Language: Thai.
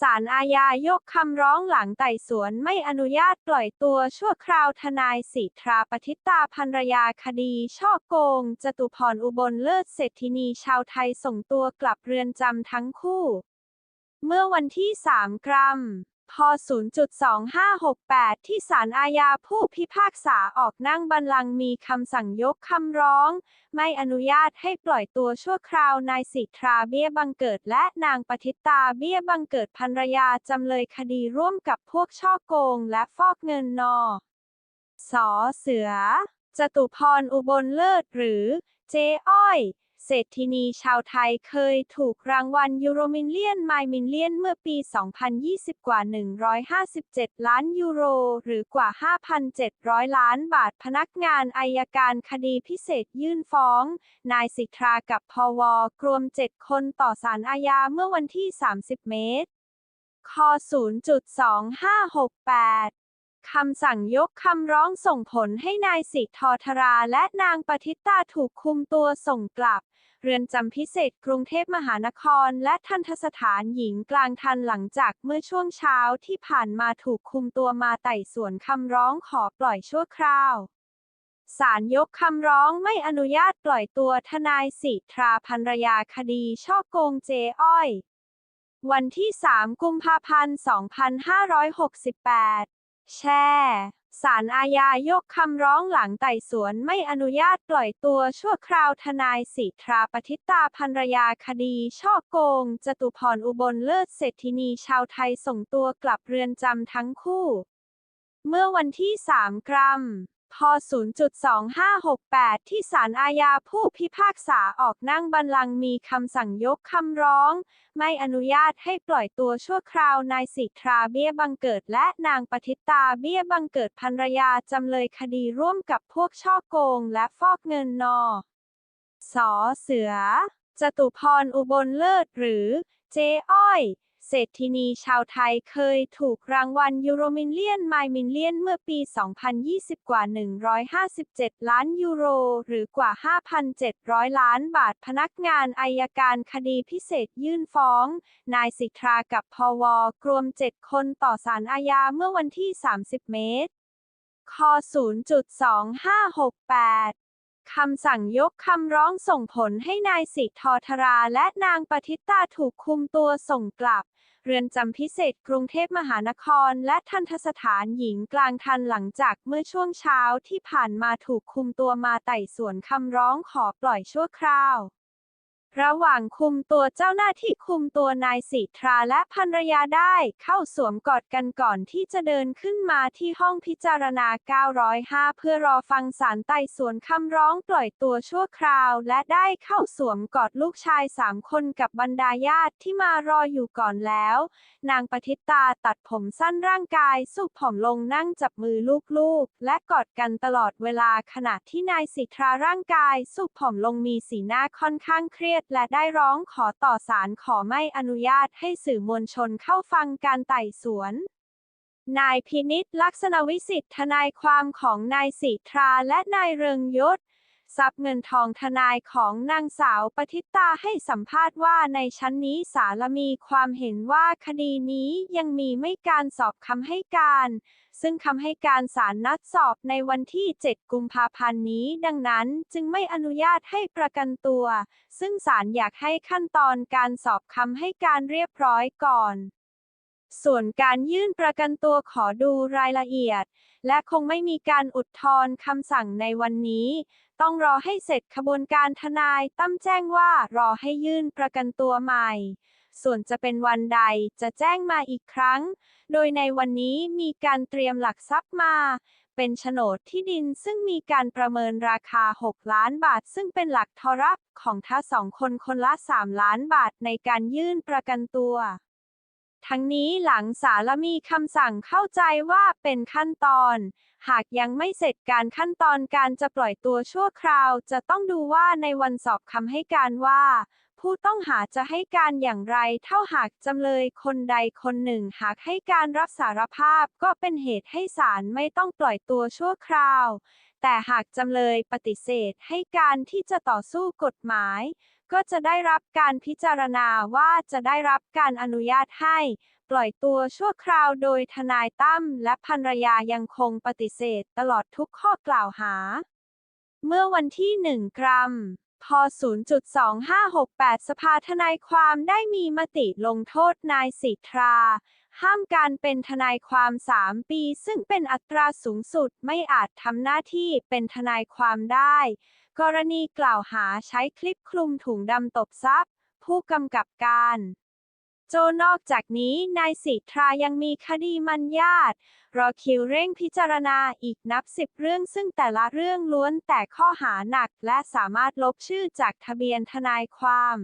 ศาลอาญายกคำร้องหลังไต่สวนไม่อนุญาตปล่อยตัวชั่วคราวทนายสิทราปฏิตาภรรยาคดีช่อโกง จตุพรอุบลเลิศเศรษฐินีชาวไทยส่งตัวกลับเรือนจำทั้งคู่ เมื่อวันที่ 3 กรัม พ 0.2568 ที่ศาลอาญาผู้พิพากษาออกนั่งบัลลังก์มีคำสั่งยกคำร้อง ไม่อนุญาตให้ปล่อยตัวชั่วคราวนายสิทธาเบี้ยบังเกิดและนางปฏิตาเบี้ยบังเกิดภรรยาจำเลยคดีร่วมกับพวกช่อโกงและฟอกเงินนอสอเสือ จตุพรอุบลเลิศหรือ เจ๊อ้อย เศรษฐินีชาวไทยเคยถูกรางวัลยูโรมิลเลียนไมมิลเลียนเมื่อปี 2020 กว่า 157 ล้านยูโร หรือกว่า 5,700 ล้านบาทพนักงานอายการคดีพิเศษยื่นฟ้อง นายสิทธากับพวกรวม 7 คนต่อศาลอาญาเมื่อวันที่ 30 เมษค0.2568คำสั่งยกคำร้องส่งผลให้นายสิทธธราและนางปฏิตาถูกคุมตัวส่งกลับ เรือนจำพิเศษกรุงเทพมหานคร และทันทสถานหญิงกลางทันหลังจากเมื่อช่วงเช้าที่ผ่านมาถูกคุมตัวมาไต่สวนคำร้องขอปล่อยชั่วคราวศาลยกคำร้องไม่อนุญาตปล่อยตัวทนายสิทธาภรรยาคดีช่อโกงเจอ้อย วันที่ 3 กุมภาพันธ์ 2568 แช่ ศาลอาญายกคำร้องหลังไต่สวนไม่อนุญาตปล่อยตัวชั่วคราวทนายสิทธาปฏิตาภรรยาคดี ช่อโกง จตุพรอุบลเลิศเศรษฐินีชาวไทยส่งตัวกลับเรือนจำทั้งคู่ เมื่อวันที่ 3 กรัม พ 0.2568 ที่ศาลอาญาผู้พิพากษาออกนั่งบัลลังก์มีคำสั่งยกคำร้อง ไม่อนุญาตให้ปล่อยตัวชั่วคราวนายสิทธาเบี้ยบังเกิดและนางปฏิตาเบี้ยบังเกิดภรรยาจำเลยคดีร่วมกับพวกช่อโกงและฟอกเงินนอสอเสือ จตุพรอุบลเลิศหรือ เจ๊อ้อย เศรษฐินีชาวไทยเคยถูกรางวัลยูโรมิลเลียนไมมิลเลียนเมื่อปี 2020 กว่า 157 ล้านยูโร หรือกว่า 5,700 ล้านบาทพนักงานอายการคดีพิเศษยื่นฟ้อง นายสิทธากับพวกรวม 7 คนต่อศาลอาญาเมื่อวันที่ 30 เมษค 0.2568 คำสั่งยกคำร้องส่งผลให้นายสิทธธราและนางปฏิตาถูกคุมตัวส่งกลับ เรือนจำพิเศษกรุงเทพมหานคร และทันทสถานหญิงกลางทันหลังจากเมื่อช่วงเช้าที่ผ่านมาถูกคุมตัวมาไต่สวนคำร้องขอปล่อยชั่วคราว ระหว่างคุมตัวเจ้าหน้าที่คุมตัวนายสิทธาและภรรยาได้เข้าสวมกอดกันก่อนที่จะเดินขึ้นมาที่ห้องพิจารณา 905 เพื่อรอฟังศาลไต่สวนคำร้องปล่อยตัวชั่วคราว และได้เข้าสวมกอดลูกชายสามคนกับบรรดาญาติที่มารออยู่ก่อนแล้ว นางปฏิตาตัดผมสั้นร่างกายสุกผอมลงนั่งจับมือลูกๆ และกอดกันตลอดเวลาขณะที่นายสิทธาร่างกายสุกผอมลงมีสีหน้าค่อนข้างเครียดและได้ร้องขอต่อศาลขอไม่อนุญาตให้สื่อมวลชนเข้าฟังการไต่สวน นายพินิษลักษณวิสิทธิ์ทนายความของนายสิทราและนายเริงยศ ทรัพย์เงินทองทนายของนางสาวปฏิตาให้สัมภาษณ์ว่าในชั้นนี้ศาลมีความเห็นว่าคดีนี้ยังมีไม่การสอบคำให้การ ซึ่งคำให้การศาลนัดสอบในวันที่ 7 กุมภาพันธ์นี้ ดังนั้นจึงไม่อนุญาตให้ประกันตัว ซึ่งศาลอยากให้ขั้นตอนการสอบคำให้การเรียบร้อยก่อน ส่วนการยื่นประกันตัวขอดูรายละเอียด และคงไม่มีการอุทธรณ์คำสั่งในวันนี้ ต้องรอให้เสร็จขบวนการทนายตั้มแจ้งว่ารอให้ยื่นประกันตัวใหม่ ส่วนจะเป็นวันใดจะแจ้งมาอีกครั้ง โดยในวันนี้มีการเตรียมหลักทรัพย์มา เป็นโฉนดที่ดินซึ่งมีการประเมินราคา 6 ล้านบาท ซึ่งเป็นหลักทรัพย์ของทั้งสองคนคนละ 3 ล้านบาทในการยื่นประกันตัว ทั้งนี้หลังศาลมีคำสั่งเข้าใจว่าเป็นขั้นตอน หากยังไม่เสร็จการขั้นตอนการจะปล่อยตัวชั่วคราว จะต้องดูว่าในวันสอบคำให้การว่า ผู้ต้องหาจะให้การอย่างไร เท่าหากจำเลยคนใดคนหนึ่งหากให้การรับสารภาพก็เป็นเหตุให้ศาลไม่ต้องปล่อยตัวชั่วคราว แต่หากจำเลยปฏิเสธให้การที่จะต่อสู้กฎหมาย ก็จะได้รับการพิจารณาว่าจะได้รับการอนุญาตให้ ปล่อยตัวชั่วคราวโดยทนายตั้มและภรรยายังคงปฏิเสธตลอดทุกข้อกล่าวหา เมื่อวันที่ 1 กรัมพ0.2568 สภาทนายความได้มีมติลงโทษนายสิทธา ห้ามการเป็นทนายความ 3 ปี ซึ่งเป็นอัตราสูงสุดไม่อาจทำหน้าที่เป็นทนายความได้ กรณีกล่าวหาใช้คลิปคลุมถุงดำตบทรัพย์ ผู้กำกับการ โจนอกจากนี้ นายสิทธายังมีคดีมัญญาตรอคิวเร่งพิจารณาอีกนับสิบเรื่อง ซึ่งแต่ละเรื่องล้วนแต่ข้อหาหนัก และสามารถลบชื่อจากทะเบียนทนายความ